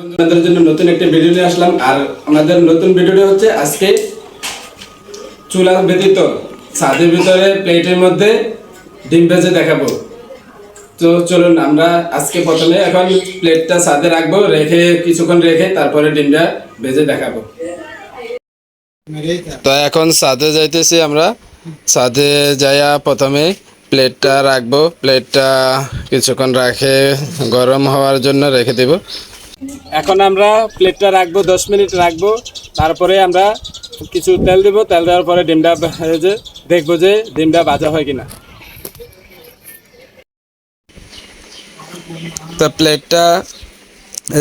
আপনাদের জন্য নতুন একটা ভিডিও নিয়ে আসলাম। আর আমাদের নতুন ভিডিওটা হচ্ছে আজকে চুলা ব্যতীত, ছাদের ভিতরে প্লেটের মধ্যে ডিম ভেজে দেখাবো। তো চলুন, আমরা আজকে প্রথমে এখন প্লেটটা ছাদে রাখব, রেখে কিছুক্ষণ রেখে তারপরে ডিমটা ভেজে দেখাবো। তো এখন ছাদে যাইতেছি আমরা। ছাদে যাইয়া প্রথমে প্লেটটা রাখব। প্লেটটা কিছুক্ষণ রাখে, গরম হওয়ার জন্য রেখে দেব। এখন আমরা প্লেটটা রাখব, দশ মিনিট রাখব। তারপরে আমরা কিছু তেল দেবো, তেল দেওয়ার পরে ডিমটা যে দেখব যে ডিমটা ভাজা হয় কিনা। তো প্লেটটা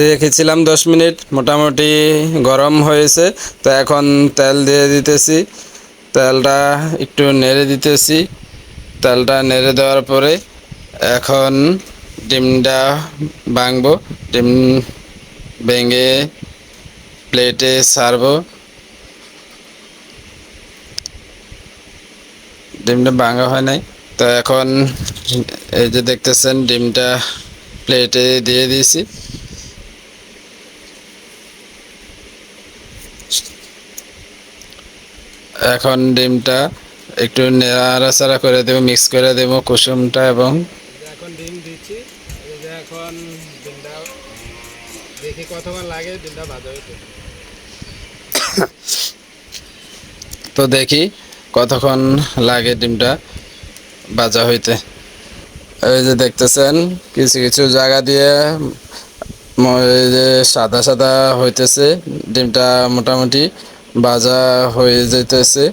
রেখেছিলাম দশ মিনিট, মোটামুটি গরম হয়েছে। তো এখন তেল দিয়ে দিতেছি। তেলটা একটু নেড়ে দিতেছি। তেলটা নেড়ে দেওয়ার পরে এখন ডিমটা ভাঙবো। ডিম ভেঙে প্লেটে সারবো। ডিমটা ভাঙা হয় নাই। তো এখন এই যে দেখতেছেন, ডিমটা প্লেটে দিয়ে দিয়েছি। এখন ডিমটা একটু নাড়াচাড়া করে দেবো, মিক্স করে দেবো কুসুমটা এবং এখন ডিম দিচ্ছি। এখন ডিমটা তো দেখি কতক্ষণ লাগে ডিমটা ভাজা হইতে। এই যে দেখতেছেন, কিছু কিছু জায়গা দিয়ে যে সাদা সাদা হইতেছে, ডিমটা মোটামুটি ভাজা হয়ে যাইতেছে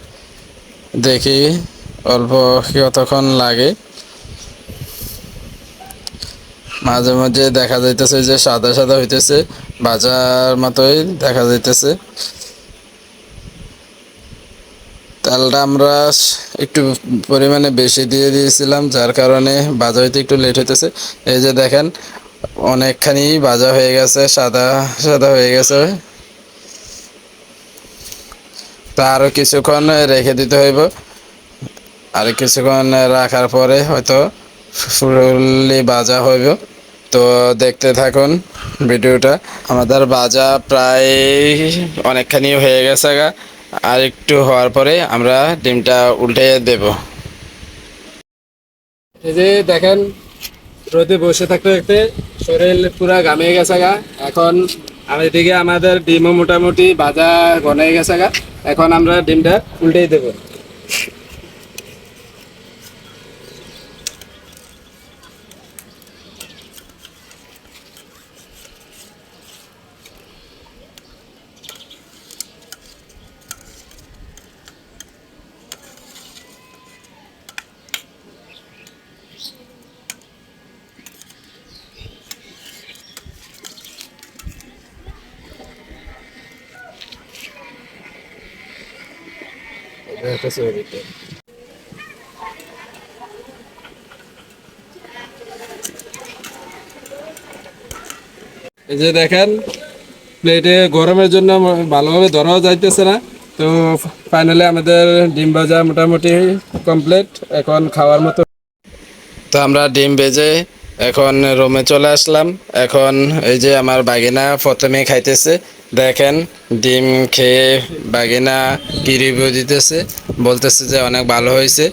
দেখি অল্প কতক্ষণ লাগে। মাঝে মাঝে দেখা যাইতেছে যে সাদা সাদা হইতেছে, বাজার মতোই দেখা যাইতেছে। তেলটা আমরা একটু পরিমাণে বেশি দিয়ে দিয়েছিলাম, যার কারণে ভাজা হইতে একটু লেট হইতেছে। এই যে দেখেন, অনেকখানি বাজা হয়ে গেছে, সাদা সাদা হয়ে গেছে। তা আরও কিছুক্ষণ রেখে দিতে হইব। আর কিছুক্ষণ রাখার পরে হয়তো ফুললি বাজা হইব। তো দেখতে থাকুন ভিডিওটা। আমাদের বাজা প্রায় অনেকখানি হয়ে গেছে গা। আর একটু হওয়ার পরে আমরা ডিমটা উল্টে দেব। এই যে দেখেন, রোদে বসে থাকতে থাকতে শরীর পুরা ঘামে গেছে গা। এখন আর এদিকে আমাদের ডিমও মোটামুটি বাজা গনে গেছে গা। এখন আমরা ডিমটা উল্টেই দেব। এই যে দেখেন প্লেটে গরমের জন্য ভালোভাবে ধরাও যাইতেছে না। তো ফাইনালি আমাদের ডিম ভাজা মোটামুটি কমপ্লিট এখন খাওয়ার মতো তো আমরা ডিম ভেজে এখন রুমে চলে আসলাম। এখন এই যে আমার বাগিনা প্রথমে খাইতেছে। দেখেন ডিম খেয়ে বাগিনা কি দিতেছে, বলতেছে যে অনেক ভালো হয়েছে।